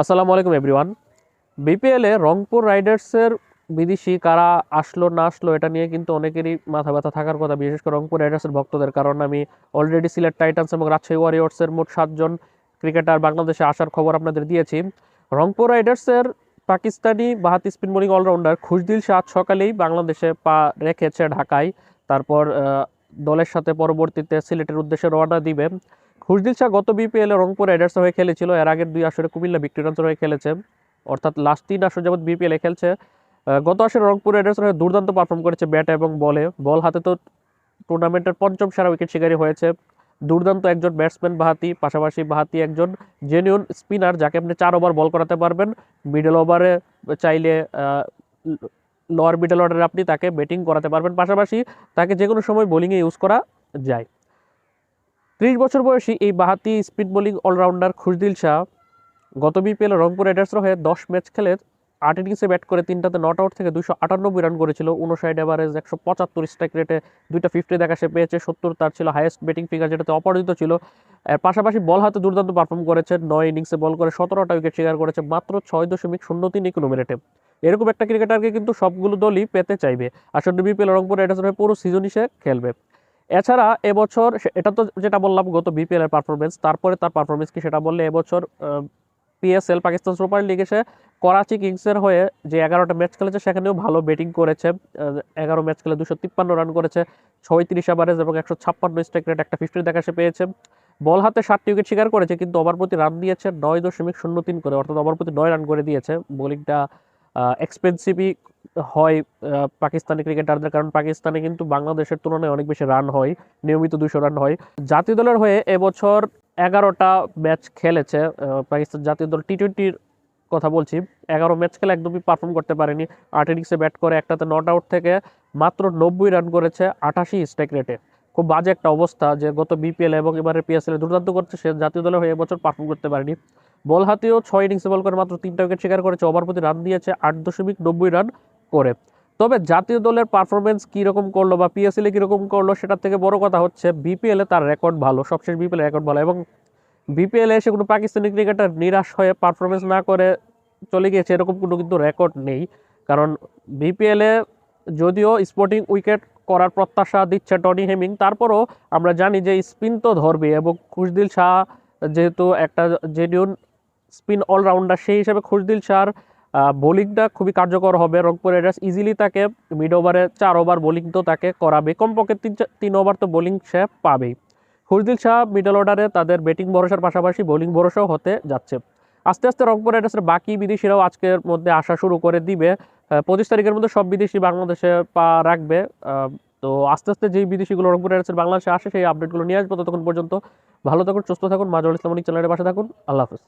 আসসালামু আলাইকুম এভরিওয়ান বিপিএলে রংপুর রাইডার্সের বিদেশি কারা আসলো, না আসলো, এটা নিয়ে কিন্তু অনেকেরই মাথা ব্যথা থাকার কথা, বিশেষ করে রংপুর রাইডার্সের ভক্তদের, কারণ আমি অলরেডি সিলেট টাইটান্স এবং রাজশাহী ওয়ারিয়র্সের মোট সাতজন ক্রিকেটার বাংলাদেশে আসার খবর আপনাদের দিয়েছি। রংপুর রাইডার্সের Pakistani বাহাতি spin bowling allrounder Khushdil Shah সকালেই বাংলাদেশে পা রেখেছে ঢাকায়, তারপর দলের সাথে পরবর্তীতে সিলেটের উদ্দেশ্যে রওনা দিবে। খুশদিল শাহ গত বিপিএল রংপুর রাইডার্স হয়ে খেলেছিল। এর আগের দুই আসরে কুমিল্লা ভিক্টোরিয়ান্স হয়ে খেলেছে। অর্থাৎ লাস্ট তিন আসর যাবত বিপিএল খেলছে। গত আসরে রংপুর রাইডার্স হয়ে দুর্দান্ত পারফর্ম করেছে ব্যাট এবং বলে। বল হাতে তো টুর্নামেন্টের পঞ্চম সেরা উইকেট শিকারী হয়েছে। দুর্দান্ত একজন ব্যাটসম্যান বাহাতি, পাশাপাশি বাহাতি একজন জেনুইন স্পিনার যাকে আপনি চার ওভার বল করাতে পারবেন। মিডল ওভারে চাইলে লোয়ার মিডল অর্ডারে আপনি তাকে ব্যাটিং করাতে পারবেন। পাশাপাশি তাকে যে কোনো সময় বোলিংয়ে ইউজ করা যায়। ত্রিশ বছর বয়সী এই বাহাতি speed bowling allrounder Khushdil Shah গত বিপিএল রংপুর রাইডার্সের হয়ে দশ ম্যাচ খেলে আট ইনিংসে ব্যাট করে তিনটাতে নট আউট থেকে দুশো আটানব্বই রান করেছিল। উনষাট এভারেজ একশো পঁচাত্তর স্ট্রাইক রেটে দুইটা ফিফটি দেখা সে পেয়েছে। সত্তর তার ছিল হাইয়েস্ট ব্যাটিং ফিগার যেটাতে অপরাজিত ছিল। পাশাপাশি বল হাতে দুর্দান্ত পারফর্ম করেছে। নয় ইনিংসে বল করে সতেরোটা উইকেট শিকার করেছে। মাত্র ছয় দশমিক শূন্য তিন ইকোনমি রেটে এরকম একটা ক্রিকেটারকে কিন্তু সবগুলো দলই পেতে চাইবে। আসলে বিপিএল রংপুর রাইডার্সের হয়ে পুরো সিজনই সে খেলবে। এছাড়া এবছর এটা তো যেটা বললাম গত বিপিএল এর পারফরমেন্স তারপরে তার পারফরমেন্স কি সেটা বললে এবছর পিএসএল পাকিস্তান সুপার লিগে সে করাচি কিংসের হয়ে যে এগারোটা ম্যাচ খেলেছে সেখানেও ভালো ব্যাটিং করেছে এগারো ম্যাচ খেলে দুশো তিপ্পান্ন রান করেছে, ছয়ত্রিশ অ্যাভারেজ এবং একশো ছাপ্পান্ন স্ট্রাইক রেট একটা ফিফটি দেখা সে পেয়েছে। বল হাতে সাতটি উইকেট শিকার করেছে কিন্তু ওভার প্রতি রান দিয়েছে নয় দশমিক শূন্য তিন করে, অর্থাৎ ওভার প্রতি নয় রান করে দিয়েছে। বোলিংটা এক্সপেন্সিভই হয় পাকিস্তানি ক্রিকেটারদের। কারণ পাকিস্তানে কিন্তু বাংলাদেশের তুলনায় অনেক বেশি রান হয়, নিয়মিত দুশো রান হয়। জাতীয় দলের হয়ে এবছর এগারোটা ম্যাচ খেলেছে পাকিস্তান জাতীয় দল টি টোয়েন্টির কথা বলছি। এগারো ম্যাচ খেলে একদমই পারফর্ম করতে পারেনি। আট ইনিংসে ব্যাট করে, একটাতে নট আউট থেকে মাত্র নব্বই রান করেছে আঠাশি স্ট্রাইক রেটে খুব বাজে একটা অবস্থা যে গত বিপিএল এবং এবারে পিএসএল দুর্দান্ত করছে, সে জাতীয় দলে হয়ে এবছর পারফর্ম করতে পারেনি। বল হাতেও ছয় ইনিংসে বল করে মাত্র তিনটা উইকেট শিকার করেছে। ওভার প্রতি রান দিয়েছে আট দশমিক নব্বই রান করে। তবে জাতীয় দলের পারফরমেন্স কীরকম করল বা পিএসএলে কীরকম করল সেটার থেকে বড় কথা হচ্ছে বিপিএলে তার রেকর্ড ভালো, সবশেষ বিপিএল রেকর্ড ভালো এবং বিপিএলে এসে কোনো পাকিস্তানি ক্রিকেটার নিরাশ হয়ে পারফরমেন্স না করে চলে গিয়েছে এরকম কোনো কিন্তু রেকর্ড নেই। কারণ বিপিএলে যদিও স্পোর্টিং উইকেট করার প্রত্যাশা দিচ্ছে টনি হেমিং তারপরও আমরা জানি যে স্পিন তো ধরবে এবং খুশদিল শাহ যেহেতু একটা জেনিউন স্পিন অলরাউন্ডার, সেই হিসেবে খুশদিল শাহর বোলিংটা খুবই কার্যকর হবে। রংপুর রাইডার্স ইজিলি তাকে মিড ওভারে চার ওভার বোলিং তো তাকে করাবে। কমপক্ষে তিন তিন ওভার তো বোলিং সে পাবেই। খুশদিল শাহ মিডল অর্ডারে তাদের ব্যাটিং ভরসার পাশাপাশি বোলিং ভরসাও হতে যাচ্ছে। আস্তে আস্তে রংপুর রাইডার্সের বাকি বিদেশিরাও আজকের মধ্যে আসা শুরু করে দিবে। পঁচিশ তারিখের মধ্যে সব বিদেশি বাংলাদেশে পা রাখবে। তো আস্তে আস্তে যেই বিদেশিগুলো রংপুর রাইডার্সের বাংলাদেশে আসে, সেই আপডেটগুলো নিয়ে আসব। ততক্ষণ পর্যন্ত ভালো থাকুন, সুস্থ থাকুন। মাজুল ইসলামনিক চ্যানেলের পাশে থাকুন। আল্লাহ হাফেজ।